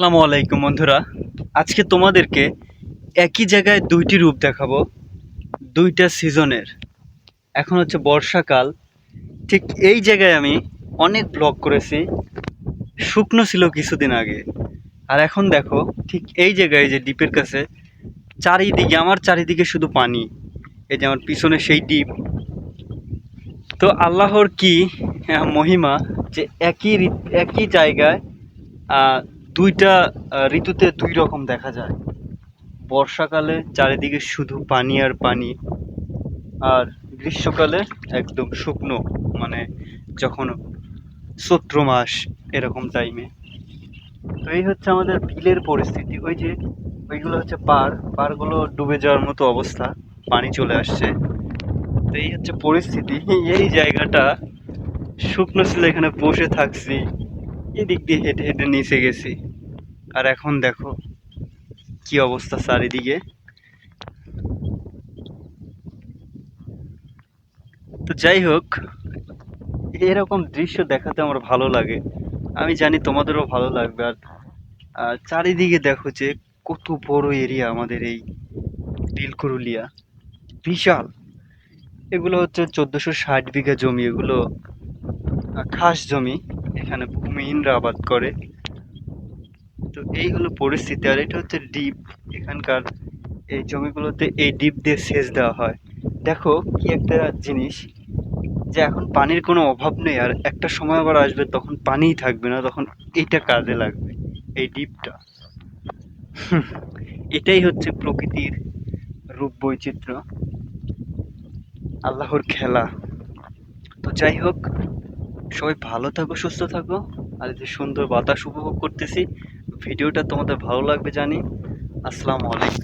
আসসালামু আলাইকুম বন্ধুরা। আজকে তোমাদেরকে একই জায়গায় দুইটি রূপ দেখাবো, দুইটা সিজনের। এখন হচ্ছে বর্ষাকাল। ঠিক এই জায়গায় আমি অনেক ব্লগ করেছি, শুকনো ছিল কিছুদিন আগে। আর এখন দেখো, ঠিক এই জায়গায় যে ডিপের কাছে, চারিদিকে, আমার চারিদিকে শুধু পানি। এই যে আমার পিছনে সেই ডিপ তো আল্লাহর কি মহিমা যে একই একই জায়গায় দুইটা ঋতুতে দুই রকম দেখা যায়। বর্ষাকালে চারিদিকে শুধু পানি আর পানি, আর গ্রীষ্মকালে একদম শুকনো মানে যখন চৈত্র মাস এরকম টাইমে তো এই হচ্ছে আমাদের বিলের পরিস্থিতি। ওই যে, ওইগুলো হচ্ছে পার, পারগুলো ডুবে যাওয়ার মতো অবস্থা, পানি চলে আসছে। তো এই হচ্ছে পরিস্থিতি। এই জায়গাটা শুকনো ছিল, এখানে বসে থাকছি। এদিক দিয়ে হেঁটে হেঁটে নিচে গেছি। আর এখন দেখো কি অবস্থা চারিদিকে। তো যাই হোক, এরকম দৃশ্য দেখাতে আমার ভালো লাগে। আমি জানি তোমাদেরও ভালো লাগবে। আর চারিদিকে দেখো যে কত বড় এরিয়া আমাদের এই বিলকুরুলিয়া বিশাল। এগুলো হচ্ছে চোদ্দোশো ষাট বিঘা জমি। এগুলো খাস জমি। এখানে ভূমিহীনরা আবাদ করে। তো এই হলো পরিস্থিতি, আর এটা হচ্ছে ডিপ এখানকার এই জমিগুলোতে এই ডিপ দিয়ে সেচ দেওয়া হয়। দেখো কি একটা জিনিস, যে এখন পানির কোনো অভাব নেই, আর একটা সময় আবার আসবে তখন পানিই থাকবে না, তখন এইটা কাজে লাগবে, এই ডিপটা এটাই হচ্ছে প্রকৃতির রূপ বৈচিত্র্য, আল্লাহর খেলা। তো যাই হোক সবাই ভালো থাকো, সুস্থ থাকো। আর যে সুন্দর বাতাস উপভোগ করতেছি, ভিডিওটা তোমাদের ভালো লাগবে জানি। আসসালামু আলাইকুম।